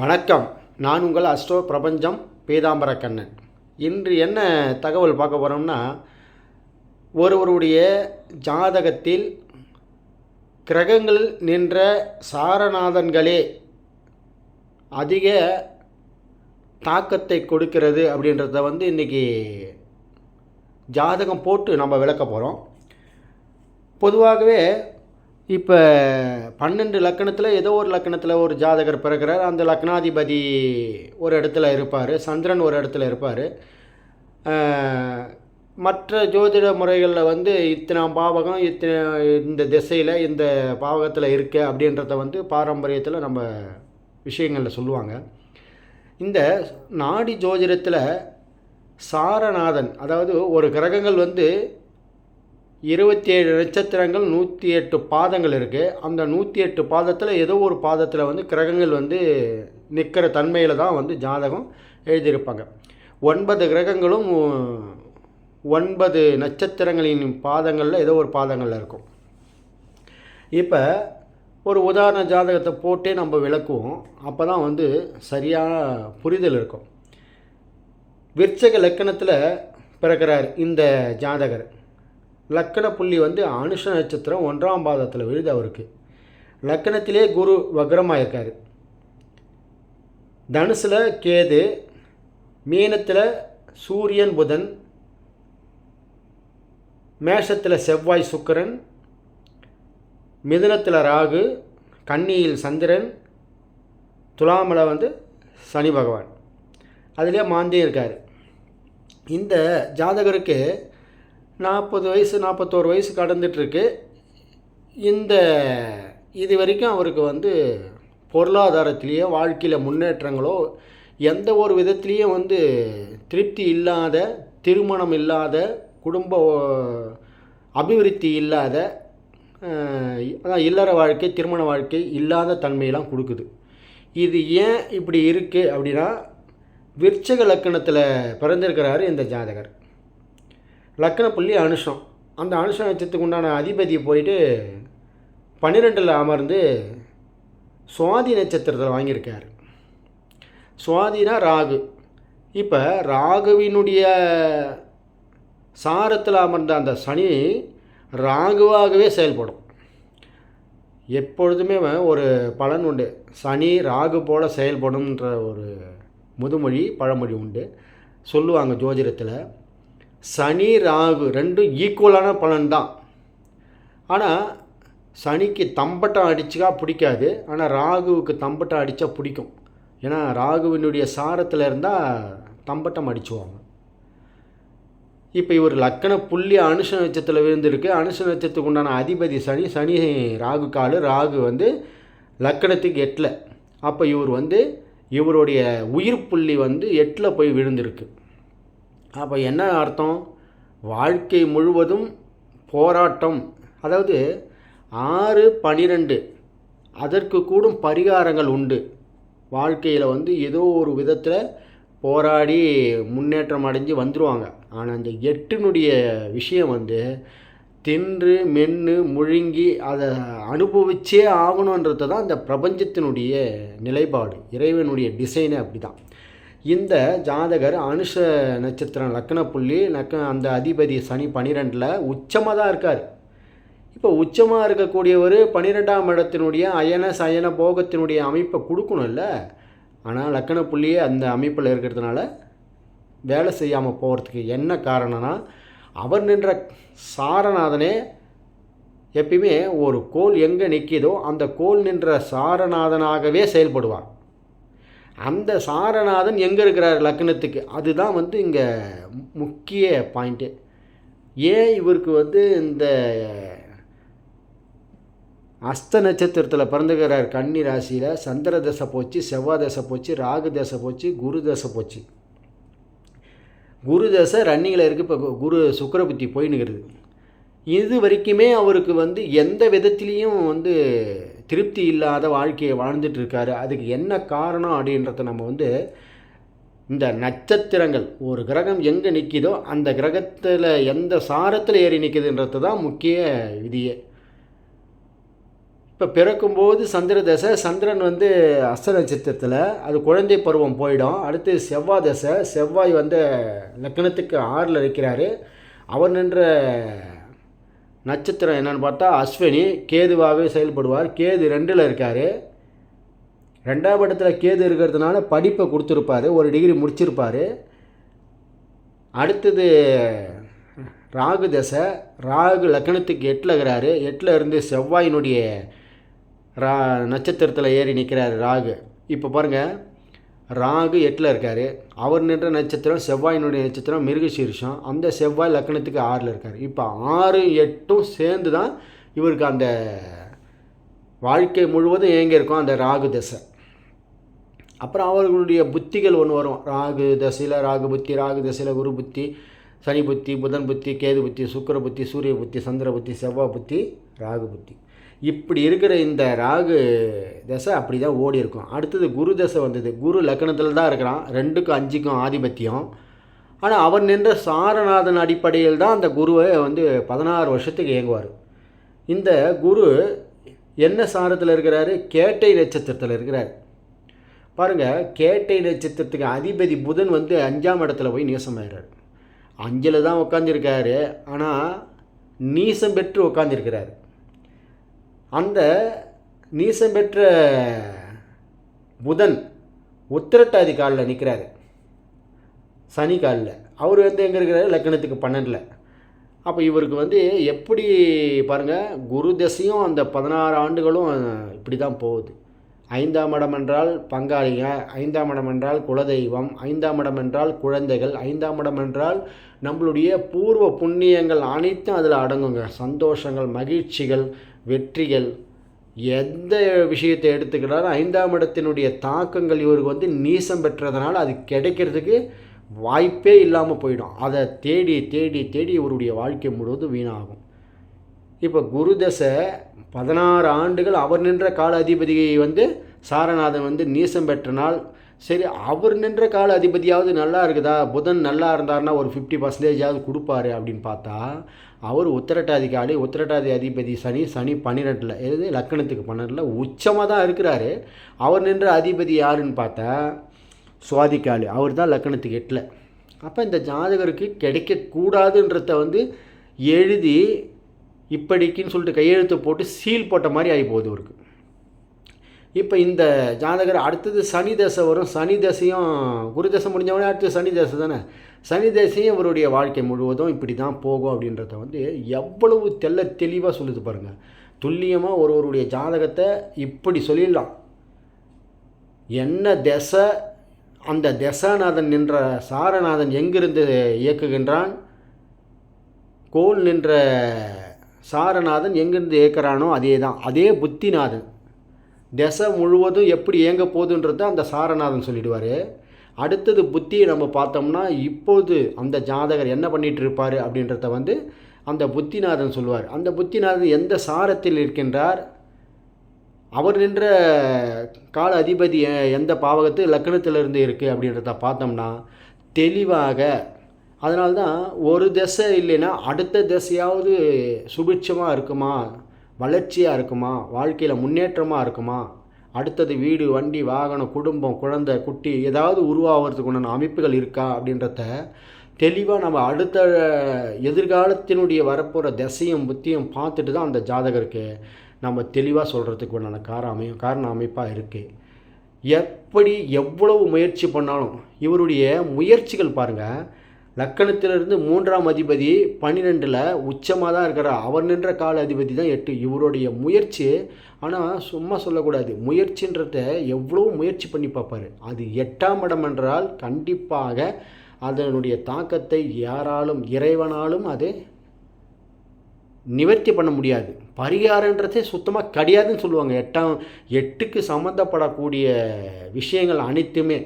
வணக்கம். நான் உங்கள் அஸ்ட்ரோ பிரபஞ்சம் பீதாம்பர கண்ணன். இன்று என்ன தகவல் பார்க்க போகிறோம்னா ஒருவருடைய ஜாதகத்தில் கிரகங்கள் நின்ற சாரநாதன்களே அதிக தாக்கத்தை கொடுக்கிறது அப்படின்றத வந்து இன்றைக்கி ஜாதகம் போட்டு நம்ம விளக்க போகிறோம் பொதுவாகவே இப்போ பன்னெண்டு லக்கணத்தில் ஏதோ ஒரு லக்கணத்தில் ஒரு ஜாதகர் பிறக்கிறார். அந்த லக்னாதிபதி ஒரு இடத்துல இருப்பார். சந்திரன் ஒரு இடத்துல இருப்பார். மற்ற ஜோதிட முறைகளில் வந்து இத்தனை பாவகம் இத்தனை இந்த திசையில் இந்த பாவகத்தில் இருக்க அப்படின்றத வந்து பாரம்பரியத்தில் நம்ம விஷயங்களில் சொல்லுவாங்க. இந்த நாடி ஜோதிடத்தில் சாரநாதன் அதாவது ஒரு கிரகங்கள் வந்து இருபத்தி ஏழு நட்சத்திரங்கள் நூற்றி எட்டு பாதங்கள் இருக்குது அந்த நூற்றி எட்டு பாதத்தில் ஏதோ ஒரு பாதத்தில் வந்து கிரகங்கள் வந்து நிற்கிற தன்மையில் தான் வந்து ஜாதகம் எழுதியிருப்பாங்க. ஒன்பது கிரகங்களும் ஒன்பது நட்சத்திரங்களின் பாதங்களில் ஏதோ ஒரு பாதங்களில் இருக்கும். இப்போ ஒரு உதாரண ஜாதகத்தை போட்டே நம்ம விளக்குவோம். அப்போ தான் வந்து சரியான புரிதல் இருக்கும். விற்சக லக்கணத்தில் பிறக்கிறார் இந்த ஜாதகர். லக்கண புள்ளி வந்து அனுஷ நட்சத்திரம் ஒன்றாம் பாதத்தில் விழுது அவருக்கு. லக்கணத்திலே குரு வக்ரமாக இருக்கார் தனுசில் கேது மீனத்தில் சூரியன் புதன் மேஷத்தில் செவ்வாய் சுக்கரன் மிதுனத்தில் ராகு கன்னியில் சந்திரன் துலாமில் வந்து சனி பகவான். அதிலே மாந்தியும் இருக்கார். இந்த ஜாதகருக்கு நாற்பது வயசு நாற்பத்தோரு வயசு கடந்துட்டுருக்கு. இந்த இது வரைக்கும் அவருக்கு வந்து பொருளாதாரத்திலேயோ வாழ்க்கையில் முன்னேற்றங்களோ எந்த ஒரு விதத்துலேயும் வந்து திருப்தி இல்லாத திருமணம் இல்லாத குடும்ப அபிவிருத்தி இல்லாத அதான் இல்லற வாழ்க்கை திருமண வாழ்க்கை இல்லாத தன்மையெல்லாம் கொடுக்குது. இது ஏன் இப்படி இருக்குது அப்படின்னா விருச்சக லக்கணத்தில் பிறந்திருக்கிறாரு இந்த ஜாதகர். லக்கண புள்ளி அனுஷம். அந்த அனுஷ நட்சத்திரத்துக்கு உண்டான அதிபதி போயிட்டு பன்னிரெண்டில் அமர்ந்து சுவாதி நட்சத்திரத்தில் வாங்கியிருக்கார். சுவாதினா ராகு. இப்போ ராகுவினுடைய சாரத்தில் அமர்ந்த அந்த சனி ராகுவாகவே செயல்படும். எப்பொழுதுமே ஒரு பலன் உண்டு. சனி ராகு போல் செயல்படும்ன்ற ஒரு முதுமொழி பழமொழி உண்டு. சொல்லுவாங்க ஜோதிடத்தில். சனி ராகு ரெண்டும் ஈக்குவலான பலன் தான் ஆனால் சனிக்கு தம்பட்டம் அடிச்சுக்கா பிடிக்காது. ஆனால் ராகுவுக்கு தம்பட்டம் அடித்தா பிடிக்கும். ஏன்னா ராகுவினுடைய சாரத்தில் இருந்தால் தம்பட்டம் அடிச்சுவாங்க. இப்போ இவர் லக்கண புள்ளி அனுஷ நட்சத்திரத்தில் விழுந்திருக்கு. அனுஷ நட்சத்திரத்துக்கு உண்டான அதிபதி சனி சனி ராகு காலு. ராகு வந்து லக்கணத்துக்கு எட்டில். அப்போ இவர் வந்து இவருடைய உயிர் புள்ளி வந்து எட்டில் போய் விழுந்திருக்கு. அப்போ என்ன அர்த்தம்? வாழ்க்கை முழுவதும் போராட்டம். அதாவது ஆறு பனிரெண்டு. அதற்கு கூடும் பரிகாரங்கள் உண்டு. வாழ்க்கையில் வந்து ஏதோ ஒரு விதத்தில் போராடி முன்னேற்றம் அடைஞ்சு வந்துடுவாங்க ஆனால் அந்த எட்டினுடைய விஷயம் வந்து தின்று மென்று முழுங்கி அதை அனுபவிச்சே ஆகணுன்றது தான் இந்த பிரபஞ்சத்தினுடைய நிலைப்பாடு. இறைவனுடைய டிசைனே அப்படி தான் இந்த ஜாதகர் அனுஷ நட்சத்திரம் லக்கண புள்ளி லக்க அந்த அதிபதி சனி பனிரெண்டில் உச்சமாக தான் இருக்கார். இப்போ உச்சமாக இருக்கக்கூடியவர் பன்னிரெண்டாம் இடத்தினுடைய அயன சயன போகத்தினுடைய அமைப்பை கொடுக்கணும்ல. ஆனால் லக்கண புள்ளியே அந்த அமைப்பில் இருக்கிறதுனால வேலை செய்யாமல் போகிறதுக்கு என்ன காரணம்னா அவர் நின்ற சாரநாதனே எப்பயுமே ஒரு கோல் எங்கே நிற்கிதோ அந்த கோல் நின்ற சாரநாதனாகவே செயல்படுவார். அந்த சாரநாதன் எங்கே இருக்கிறார் லக்னத்துக்கு? அதுதான் வந்து இங்கே முக்கிய பாயிண்ட்டு ஏன் இவருக்கு வந்து இந்த அஸ்த நட்சத்திரத்தில் பிறந்துக்கிறார் கன்னி ராசியில் சந்திர தசை போச்சு செவ்வாய் தசை போச்சு ராகு தசை போச்சு குரு தசை போச்சு. குரு தசை ரன்னிங்கில் இருக்குது இப்போ குரு சுக்கரபுத்தி போயின்னுக்கிறது இது வரைக்குமே அவருக்கு வந்து எந்த விதத்துலேயும் வந்து திருப்தி இல்லாத வாழ்க்கையை வாழ்ந்துட்டு இருக்காரு அதுக்கு என்ன காரணம் அப்படின்றத நம்ம வந்து இந்த நட்சத்திரங்கள் ஒரு கிரகம் எங்கே நிற்கிதோ அந்த கிரகத்தில் எந்த சாரத்தில் ஏறி நிற்கிதுன்றது தான் முக்கிய விதியே. இப்போ பிறக்கும்போது சந்திர தசை சந்திரன் வந்து அஸ்த நட்சத்திரத்தில் அது குழந்தை பருவம் போயிடும். அடுத்து செவ்வாய் தசை செவ்வாய் வந்து லக்னத்துக்கு ஆறில் இருக்கிறாரு. அவர் நின்ற நட்சத்திரம் என்னன்னு பார்த்தா அஸ்வினி கேதுவாகவே செயல்படுவார். கேது ரெண்டில் இருக்கார். ரெண்டாம் இடத்துல கேது இருக்கிறதுனால படிப்பை கொடுத்துருப்பாரு. ஒரு டிகிரி முடிச்சிருப்பார். அடுத்தது ராகு தசை. ராகு லக்னத்துக்கு எட்டில் இருக்கிறாரு. எட்டில் இருந்து செவ்வாயினுடைய ரா நட்சத்திரத்தில் ஏறி நிற்கிறாரு ராகு. இப்போ பாருங்கள் ராகு எட்டில் இருக்கார். அவர் நின்ற நட்சத்திரம் செவ்வாயினுடைய நட்சத்திரம் மிருகசீர்ஷம். அந்த செவ்வாய் லக்னத்துக்கு ஆறில் இருக்கார். இப்போ ஆறு எட்டும் சேர்ந்து தான் இவருக்கு அந்த வாழ்க்கை முழுவதும் எங்கே இருக்கும் அந்த ராகு தசை. அப்புறம் அவர்களுடைய புத்திகள் ஒன்று வரும். ராகு தசையில் ராகு புத்தி ராகு தசையில் குரு புத்தி சனி புத்தி புதன் புத்தி கேது புத்தி சுக்கர புத்தி சூரிய புத்தி சந்திர புத்தி செவ்வாய் புத்தி ராகு புத்தி. இப்படி இருக்கிற இந்த ராகு தசை அப்படி தான் ஓடி இருக்கும். அடுத்தது குரு தசை வந்தது. குரு லக்கணத்தில் தான் இருக்கிறான். ரெண்டுக்கும் அஞ்சுக்கும் ஆதிபத்தியம். ஆனால் அவர் நின்ற சாரநாதன் அடிப்படையில் தான் அந்த குருவை வந்து பதினாறு வருஷத்துக்கு இயங்குவார். இந்த குரு என்ன சாரத்தில் இருக்கிறாரு? கேட்டை நட்சத்திரத்தில் இருக்கிறார். பாருங்கள் கேட்டை நட்சத்திரத்துக்கு அதிபதி புதன் வந்து அஞ்சாம் இடத்துல போய் நீசமாயிடுறாரு அஞ்சில் தான் உட்காந்துருக்காரு ஆனால் நீசம் பெற்று உட்காந்துருக்கிறாரு அந்த நீசம் பெற்ற புதன் உத்திரட்டாதி காலில் நிற்கிறாரு. சனி காலில். அவர் வந்து எங்கே இருக்கிறாரு? லக்கணத்துக்கு பன்னெண்டில். அப்போ இவருக்கு வந்து எப்படி பாருங்கள் குரு தசையும் அந்த பதினாறு ஆண்டுகளும் இப்படி தான் போகுது. ஐந்தாம் இடம் என்றால் பங்காளிங்க ஐந்தாம் இடம் என்றால் குலதெய்வம் ஐந்தாம் இடம் என்றால் குழந்தைகள் ஐந்தாம் இடம் என்றால் நம்மளுடைய பூர்வ புண்ணியங்கள் அனைத்தும் அதில் அடங்குங்க. சந்தோஷங்கள் மகிழ்ச்சிகள் வெற்றிகள் எந்த விஷயத்தை எடுத்துக்கிட்டாலும் ஐந்தாம் இடத்தினுடைய தாக்கங்கள் இவருக்கு வந்து நீசம் பெற்றதுனால அது கிடைக்கிறதுக்கு வாய்ப்பே இல்லாமல் போயிடும். அதை தேடி தேடி தேடி இவருடைய வாழ்க்கை முழுவதும் வீணாகும். இப்போ குரு தசை பதினாறு ஆண்டுகள் அவர் நின்ற கால அதிபதியை வந்து சாரநாதன் வந்து நீசம் பெற்றனால் சரி அவர் நின்ற கால அதிபதியாவது நல்லா இருக்குதா? புதன் நல்லா இருந்தார்னா ஒரு ஃபிஃப்டி பர்சன்டேஜாவது கொடுப்பாரு அப்படின்னு பார்த்தா அவர் உத்தரட்டாதிகாரி உத்திரட்டாதி அதிபதி சனி சனி பன்னிரெண்டில் எது? லக்கணத்துக்கு பன்னெண்டில் உச்சமாக தான் இருக்கிறாரு. அவர் நின்ற அதிபதி யாருன்னு பார்த்தா சுவாதிக்காளி அவர் தான் லக்கணத்துக்கு எட்டில். அப்போ இந்த ஜாதகருக்கு கிடைக்கக்கூடாதுன்றத வந்து எழுதி இப்படிக்குன்னு சொல்லிட்டு கையெழுத்து போட்டு சீல் போட்ட மாதிரி ஆகி போகுது இவருக்கு. இப்போ இந்த ஜாதகர் அடுத்தது சனி தசை வரும். சனி தசையும் குரு தசை முடிஞ்சவொடனே அடுத்தது சனி தசை தானே? சனி தசையும் இவருடைய வாழ்க்கை முழுவதும் இப்படி தான் போகும் அப்படின்றத வந்து எவ்வளவு தெல்ல தெளிவாக சொல்லுது பாருங்கள் துல்லியமாக ஒருவருடைய ஜாதகத்தை இப்படி சொல்லிடலாம். என்ன தசை அந்த தசாநாதன் நின்ற சாரநாதன் எங்கிருந்து இயக்குகின்றான்? கோல் நின்ற சாரநாதன் எங்கிருந்து ஏற்கிறானோ அதே தான் அதே புத்திநாதன். தசை முழுவதும் எப்படி இயங்க போகுதுன்றத அந்த சாரநாதன் சொல்லிடுவார். அடுத்தது புத்தியை நம்ம பார்த்தோம்னா இப்போது அந்த ஜாதகர் என்ன பண்ணிகிட்டு இருப்பார் அப்படின்றத வந்து அந்த புத்திநாதன் சொல்லுவார். அந்த புத்திநாதன் எந்த சாரத்தில் இருக்கின்றார்? அவர் நின்ற கால அதிபதி எந்த பாவகத்து லக்கணத்திலிருந்து இருக்குது அப்படின்றத பார்த்தோம்னா தெளிவாக அதனால்தான் ஒரு திசை இல்லைன்னா அடுத்த திசையாவது சுபிட்சமாக இருக்குமா? வளர்ச்சியாக இருக்குமா? வாழ்க்கையில் முன்னேற்றமாக இருக்குமா? அடுத்தது வீடு வண்டி வாகனம் குடும்பம் குழந்தை குட்டி ஏதாவது உருவாகிறதுக்கு உண்டான அமைப்புகள் இருக்கா அப்படின்றத தெளிவாக நம்ம அடுத்த எதிர்காலத்தினுடைய வரப்போகிற திசையும் புத்தியும் பார்த்துட்டு தான் அந்த ஜாதகருக்கு நம்ம தெளிவாக சொல்கிறதுக்கு உண்டான கார அமை காரண அமைப்பாக இருக்குது எப்படி எவ்வளவு முயற்சி பண்ணாலும் இவருடைய முயற்சிகள் பாருங்கள் லக்கணத்திலிருந்து மூன்றாம் அதிபதி பன்னிரெண்டில் உச்சமாக தான் இருக்கிறார் அவர் நின்ற கால அதிபதி தான் எட்டு. இவருடைய முயற்சி ஆனால் சும்மா சொல்லக்கூடாது. முயற்சின்றத எவ்வளோ முயற்சி பண்ணி பார்ப்பார். அது எட்டாம் இடம் என்றால் கண்டிப்பாக அதனுடைய தாக்கத்தை யாராலும் இறைவனாலும் அது நிவர்த்தி பண்ண முடியாது. பரிகாரன்றதே சுத்தமாக கிடையாதுன்னு சொல்லுவாங்க. எட்டாம் எட்டுக்கு சம்மந்தப்படக்கூடிய விஷயங்கள் அனைத்துமே.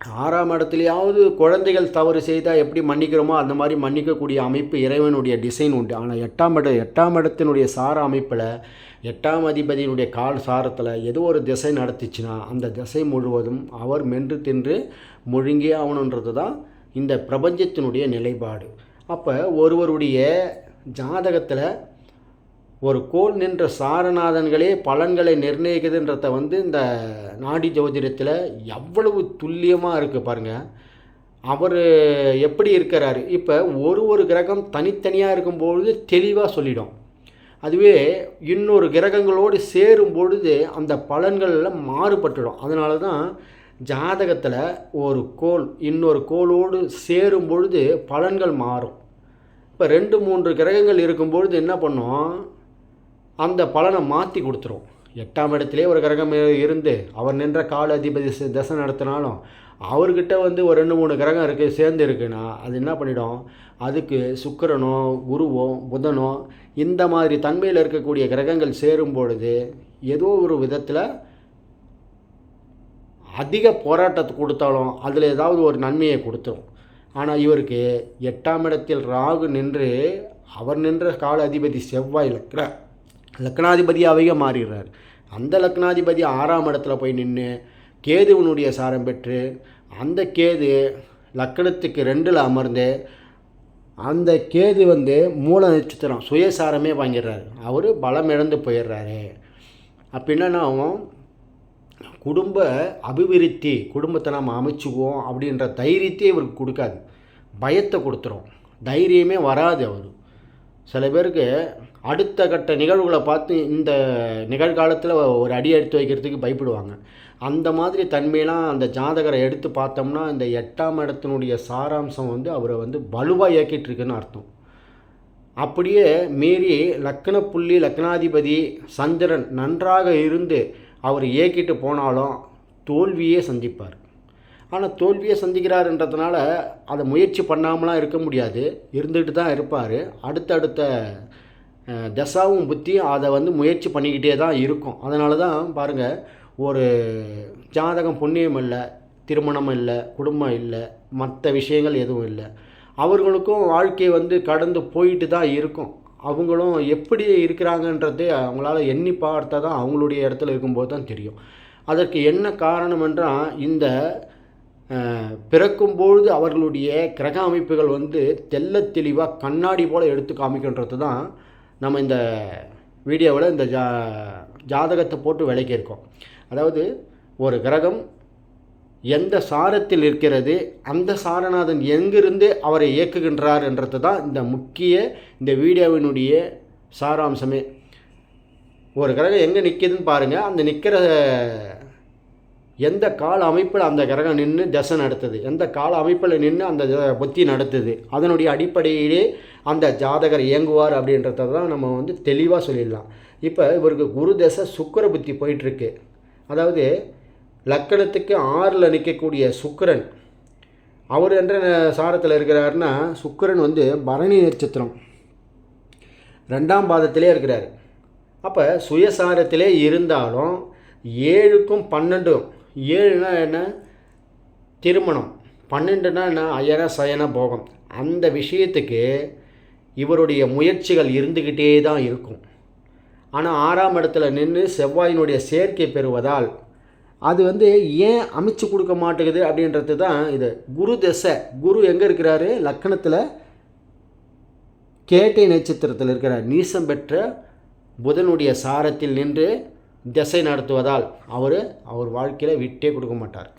ஆறாம் இடத்துலையாவது குழந்தைகள் தவறு செய்தால் எப்படி மன்னிக்கிறோமோ அந்த மாதிரி மன்னிக்கக்கூடிய அமைப்பு இறைவனுடைய டிசைன் உண்டு. ஆனால் எட்டாம் இட எட்டாம் இடத்தினுடைய சார அமைப்பில் எட்டாம் அதிபதியினுடைய கால் சாரத்தில் ஏதோ ஒரு திசை நடத்திச்சுன்னா அந்த திசை முழுவதும் அவர் மென்று தின்று முழுங்கியே ஆகணுன்றது தான் இந்த பிரபஞ்சத்தினுடைய நிலைப்பாடு. அப்போ ஒருவருடைய ஜாதகத்தில் ஒரு கோல் நின்ற சாரநாதன்களே பலன்களை நிர்ணயிக்குதுன்றத வந்து இந்த நாடி ஜோதிடத்தில் எவ்வளவு துல்லியமாக இருக்குது பாருங்கள் அவர் எப்படி இருக்கிறாரு? இப்போ ஒரு ஒரு கிரகம் தனித்தனியாக இருக்கும்பொழுது தெளிவாக சொல்லிடும். அதுவே இன்னொரு கிரகங்களோடு சேரும் பொழுது அந்த பலன்களில் மாறுபட்டுடும். அதனால தான் ஜாதகத்தில் ஒரு கோல் இன்னொரு கோளோடு சேரும் பொழுது பலன்கள் மாறும். இப்போ ரெண்டு மூன்று கிரகங்கள் இருக்கும்பொழுது என்ன பண்ணும்? அந்த பலனை மாற்றி கொடுத்துரும். எட்டாம் இடத்துலே ஒரு கிரகம் இருந்து அவர் நின்ற கால அதிபதி தசை நடத்தினாலும் அவர்கிட்ட வந்து ஒரு ரெண்டு மூணு கிரகம் இருக்குது சேர்ந்து இருக்குன்னா அது என்ன பண்ணிடும்? அதுக்கு சுக்கிரனோ குருவோ புதனோ இந்த மாதிரி தன்மையில் இருக்கக்கூடிய கிரகங்கள் சேரும் பொழுது ஏதோ ஒரு விதத்தில் அதிக போராட்டத்தை கொடுத்தாலும் அதில் ஏதாவது ஒரு நன்மையை கொடுத்துரும். ஆனால் இவருக்கு எட்டாம் இடத்தில் ராகு நின்று அவர் நின்ற கால அதிபதி செவ்வாய் இருக்கிற லக்னாதிபதியாகவே மாறிடுறார். அந்த லக்னாதிபதி ஆறாம் இடத்துல போய் நின்று கேதுவனுடைய சாரம் பெற்று அந்த கேது லக்கணத்துக்கு ரெண்டில் அமர்ந்து அந்த கேது வந்து மூல நட்சத்திரம் சுயசாரமே வாங்கிடுறாரு. அவர் பலம் இழந்து போயிடுறாரு. அப்போ என்னன்னா குடும்ப அபிவிருத்தி குடும்பத்தை நாம் அமைச்சுக்குவோம் அப்படின்ற தைரியத்தையே இவருக்கு கொடுக்காது. பயத்தை கொடுத்துரும். தைரியமே வராது அவர். சில பேருக்கு அடுத்த கட்ட நிகழ்வுகளை பார்த்து இந்த நிகழ்காலத்தில் ஒரு அடி எடுத்து வைக்கிறதுக்கு பயப்படுவாங்க. அந்த மாதிரி தன்மையெல்லாம் அந்த ஜாதகரை எடுத்து பார்த்தோம்னா இந்த எட்டாம் இடத்தினுடைய சாராம்சம் வந்து அவரை வந்து வலுவாக இயக்கிட்டுருக்குன்னு அர்த்தம். அப்படியே மீறி லக்ன புள்ளி லக்னாதிபதி சந்திரன் நன்றாக இருந்து அவர் இயக்கிட்டு போனாலும் தோல்வியே சந்திப்பார். ஆனால் தோல்வியை சந்திக்கிறாருன்றதுனால அதை முயற்சி பண்ணாமலாம் இருக்க முடியாது. இருந்துகிட்டு தான் இருப்பார். அடுத்தடுத்த தசாவும் புத்தியும் அதை வந்து முயற்சி பண்ணிக்கிட்டே தான் இருக்கும். அதனால தான் பாருங்கள் ஒரு ஜாதகம் புண்ணியம் இல்லை திருமணம் இல்லை குடும்பம் இல்லை மற்ற விஷயங்கள் எதுவும் இல்லை. அவர்களுக்கும் வாழ்க்கை வந்து கடந்து போயிட்டு தான் இருக்கும். அவங்களும் எப்படி இருக்கிறாங்கன்றதே அவங்களால எண்ணி பார்த்தா தான் அவங்களுடைய இடத்துல இருக்கும்போது தான் தெரியும். அதற்கு என்ன காரணம் என்றால் இந்த பிறக்கும்பொழுது அவர்களுடைய கிரக அமைப்புகள் வந்து தெல்ல தெளிவாக கண்ணாடி போல் எடுத்து காமிக்கின்றது தான் நம்ம இந்த வீடியோவில் இந்த ஜா ஜாதகத்தை போட்டு விளக்கியிருக்கோம். அதாவது ஒரு கிரகம் எந்த சாரத்தில் இருக்கிறது அந்த சாரநாதன் எங்கிருந்து அவரை இயக்குகின்றார் என்றது தான் இந்த முக்கிய இந்த வீடியோவினுடைய சாராம்சமே. ஒரு கிரகம் எங்கே நிற்கிதுன்னு பாருங்கள் அந்த நிற்கிற எந்த கால அமைப்பில் அந்த கிரகம் நின்று தசை நடத்துது எந்த கால அமைப்பில் நின்று அந்த புத்தி நடத்துது அதனுடைய அடிப்படையிலே அந்த ஜாதகர் இயங்குவார் அப்படின்றத தான் நம்ம வந்து தெளிவாக சொல்லிடலாம். இப்போ இவருக்கு குரு தசை சுக்கர புத்தி போயிட்டுருக்கு. அதாவது லக்கணத்துக்கு ஆறில் நிற்கக்கூடிய சுக்கரன் அவர் என்ற சாரத்தில் இருக்கிறாருன்னா சுக்கரன் வந்து பரணி நட்சத்திரம். ரெண்டாம் பாதத்திலே இருக்கிறார். அப்போ சுயசாரத்திலே இருந்தாலும் ஏழுக்கும் பன்னெண்டும் ஏழுனா என்ன? திருமணம். பன்னெண்டுனா என்ன? அயன சயன போகம். அந்த விஷயத்துக்கு இவருடைய முயற்சிகள் இருந்துக்கிட்டே தான் இருக்கும். ஆனால் ஆறாம் இடத்துல நின்று செவ்வாயினுடைய சேர்க்கை பெறுவதால் அது வந்து ஏன் அமைச்சு கொடுக்க மாட்டேங்குது அப்படின்றது தான் இது. குரு தசை குரு எங்கே இருக்கிறாரு? லக்கணத்தில் கேட்டை நட்சத்திரத்தில் இருக்கிறார். நீசம் பெற்ற புதனுடைய சாரத்தில் நின்று திசை நடத்துவதால் அவர் அவர் வாழ்க்கையில் விட்டே கொடுக்க மாட்டார்.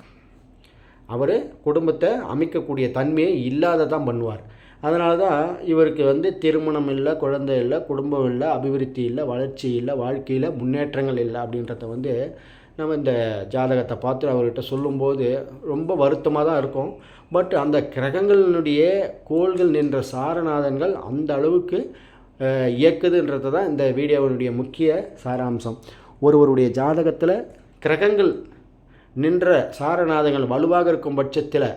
அவர் குடும்பத்தை அமைக்கக்கூடிய தன்மையை இல்லாததான் பண்ணுவார். அதனால தான் இவருக்கு வந்து திருமணம் இல்லை குழந்தை இல்லை குடும்பம் இல்லை அபிவிருத்தி இல்லை வளர்ச்சி இல்லை வாழ்க்கையில் முன்னேற்றங்கள் இல்லை அப்படின்றத வந்து நம்ம இந்த ஜாதகத்தை பார்த்து அவர்கிட்ட சொல்லும்போது ரொம்ப வருத்தமாக தான் இருக்கும். பட் அந்த கிரகங்களினுடைய கோள்கள் நின்ற சாரநாதன்கள் அந்த அளவுக்கு இயக்குதுன்றது தான் இந்த வீடியோவினுடைய முக்கிய சாராம்சம். ஒருவருடைய ஜாதகத்தில் கிரகங்கள் நின்ற சாரநாதங்கள் வலுவாக இருக்கும் பட்சத்தில்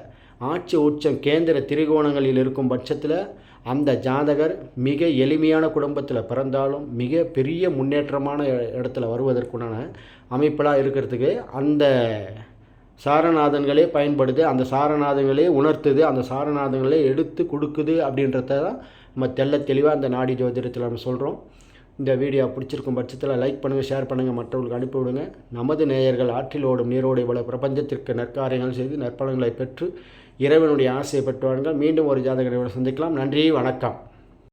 ஆட்சி உச்சம் கேந்திர திரிகோணங்களில் இருக்கும் பட்சத்தில் அந்த ஜாதகர் மிக எளிமையான குடும்பத்தில் பிறந்தாலும் மிக பெரிய முன்னேற்றமான இடத்துல வருவதற்குண்டான அமைப்பெல்லாம் இருக்கிறதுக்கு அந்த சாரநாதன்களே பயன்படுது அந்த சாரநாதங்களே உணர்த்துது அந்த சாரநாதங்களே எடுத்து கொடுக்குது அப்படின்றத தான் நம்ம தெல்ல தெளிவாக அந்த நாடி ஜோதிடத்தில் நம்ம சொல்கிறோம் இந்த வீடியோ பிடிச்சிருக்கும் பட்சத்தில் லைக் பண்ணுங்கள் ஷேர் பண்ணுங்கள் மற்றவர்களுக்கு அனுப்பிவிடுங்க நமது நேயர்கள் ஆற்றில் ஓடும் நீரோடு இவ்வளவு பிரபஞ்சத்திற்கு நற்காரியங்கள் செய்து நற்பலன்களை பெற்று இறைவனுடைய ஆசையை பெற்றுவார்கள் மீண்டும் ஒரு ஜாதகரை சந்திக்கலாம். நன்றி வணக்கம்.